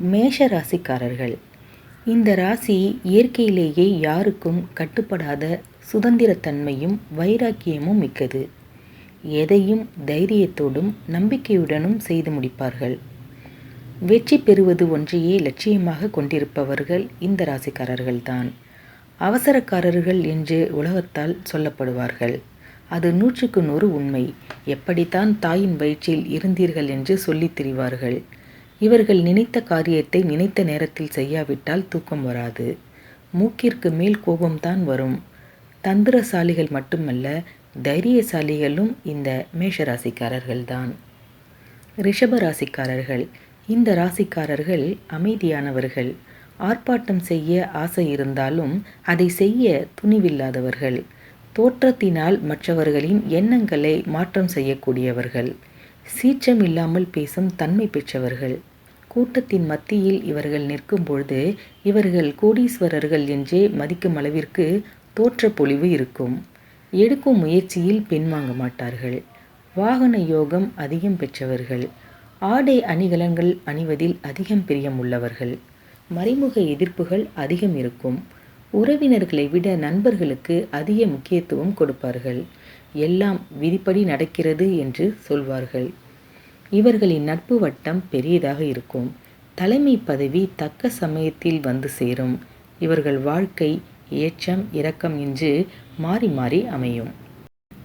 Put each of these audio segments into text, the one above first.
மேஷ ராசிக்காரர்கள் இந்த ராசி இயற்கையிலேயே யாருக்கும் கட்டுப்படாத சுதந்திரத்தன்மையும் வைராக்கியமும் மிக்கது. எதையும் தைரியத்தோடும் நம்பிக்கையுடனும் செய்து முடிப்பார்கள். வெற்றி பெறுவது ஒன்றையே லட்சியமாக கொண்டிருப்பவர்கள் இந்த ராசிக்காரர்கள்தான். அவசரக்காரர்கள் என்று உலகத்தால் சொல்லப்படுவார்கள். அது நூற்றுக்கு நூறு உண்மை. எப்படித்தான் தாயின் வயிற்றில் இருந்தீர்கள் என்று சொல்லித் திரிவார்கள். இவர்கள் நினைத்த காரியத்தை நினைத்த நேரத்தில் செய்யாவிட்டால் தூக்கம் வராது. மூக்கிற்கு மேல் கோபம்தான் வரும். தந்திரசாலிகள் மட்டுமல்ல தைரியசாலிகளும் இந்த மேஷராசிக்காரர்கள்தான். ரிஷப ராசிக்காரர்கள் இந்த ராசிக்காரர்கள் அமைதியானவர்கள். ஆர்ப்பாட்டம் செய்ய ஆசை இருந்தாலும் அதை செய்ய துணிவில்லாதவர்கள். தோற்றத்தினால் மற்றவர்களின் எண்ணங்களை மாற்றம் செய்யக்கூடியவர்கள். சீற்றம் இல்லாமல் பேசும் தன்மை பெற்றவர்கள். கூட்டத்தின் மத்தியில் இவர்கள் நிற்கும் பொழுது இவர்கள் கோடீஸ்வரர்கள் என்றே மதிக்கும் அளவிற்கு தோற்ற பொலிவு இருக்கும். எடுக்கும் முயற்சியில் பின்வாங்க மாட்டார்கள். வாகன யோகம் அதிகம் பெற்றவர்கள். ஆடை அணிகலன்கள் அணிவதில் அதிகம் பிரியம் உள்ளவர்கள். மறைமுக எதிர்ப்புகள் அதிகம் இருக்கும். உறவினர்களை விட நண்பர்களுக்கு அதிக முக்கியத்துவம் கொடுப்பார்கள். எல்லாம் விதிப்படி நடக்கிறது என்று சொல்வார்கள். இவர்களின் நட்பு வட்டம் பெரியதாக இருக்கும். தலைமை பதவி தக்க சமயத்தில் வந்து சேரும். இவர்கள் வாழ்க்கை ஏற்றம் இரக்கம் என்று மாறி மாறி அமையும்.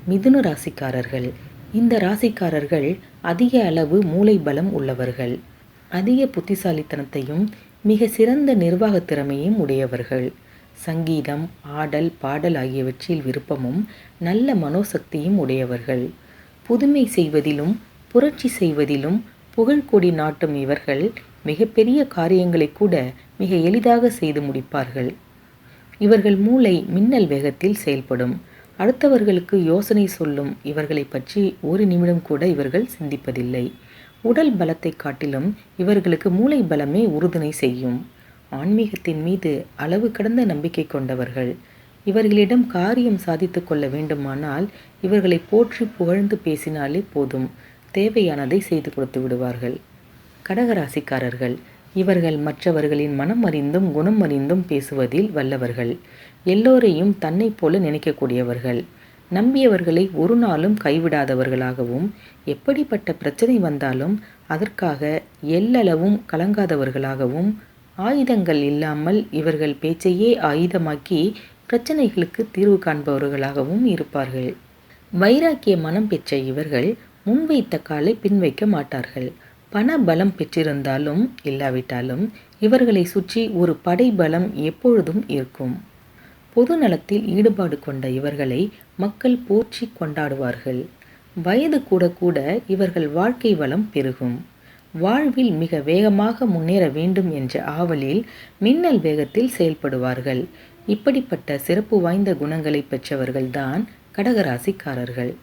மிதுன ராசிக்காரர்கள். இந்த ராசிக்காரர்கள் அதிக அளவு மூளை பலம் உள்ளவர்கள். அதிக புத்திசாலித்தனத்தையும் மிக சிறந்த நிர்வாக திறமையும் உடையவர்கள். சங்கீதம் ஆடல் பாடல் ஆகியவற்றில் விருப்பமும் நல்ல மனோசக்தியும் உடையவர்கள். புதுமை செய்வதிலும் புரட்சி செய்வதிலும் புகழ்கொடி நாட்டும் இவர்கள் மிகப்பெரிய காரியங்களை கூட மிக எளிதாக செய்து முடிப்பார்கள். இவர்கள் மூளை மின்னல் வேகத்தில் செயல்படும். அடுத்தவர்களுக்கு யோசனை சொல்லும் இவர்களை பற்றி ஒரு நிமிடம் கூட இவர்கள் சிந்திப்பதில்லை. உடல் பலத்தை காட்டிலும் இவர்களுக்கு மூளை பலமே உறுதுணை செய்யும். ஆன்மீகத்தின் மீது அளவு கடந்த நம்பிக்கை கொண்டவர்கள். இவர்களிடம் காரியம் சாதித்து கொள்ள வேண்டுமானால் இவர்களை போற்றி புகழ்ந்து பேசினாலே போதும். தேவையானதை செய்து கொடுத்து விடுவார்கள். கடகராசிக்காரர்கள் இவர்கள் மற்றவர்களின் மனம் அறிந்தும் குணம் அறிந்தும் பேசுவதில் வல்லவர்கள். எல்லோரையும் தன்னை போல நினைக்கக்கூடியவர்கள். நம்பியவர்களை ஒரு நாளும் கைவிடாதவர்களாகவும் எப்படிப்பட்ட பிரச்சனை வந்தாலும் அதற்காக எல்லளவும் கலங்காதவர்களாகவும் ஆயுதங்கள் இல்லாமல் இவர்கள் பேச்சையே ஆயுதமாக்கி பிரச்சனைகளுக்கு தீர்வு காண்பவர்களாகவும் இருப்பார்கள். வைராக்கிய மனம் பெற்ற இவர்கள் முன்வைத்த காலை பின்வைக்க மாட்டார்கள். பண பலம் பெற்றிருந்தாலும் இல்லாவிட்டாலும் இவர்களை சுற்றி ஒரு படை பலம் எப்பொழுதும் இருக்கும். பொது நலத்தில் ஈடுபாடு கொண்ட இவர்களை மக்கள் போற்றி கொண்டாடுவார்கள். வயது கூட கூட இவர்கள் வாழ்க்கை வளம் பெருகும். வாழ்வில் மிக வேகமாக முன்னேற வேண்டும் என்ற ஆவலில் மின்னல் வேகத்தில் செயல்படுவார்கள். இப்படிப்பட்ட சிறப்பு வாய்ந்த குணங்களை பெற்றவர்கள்தான் கடகராசிக்காரர்கள்.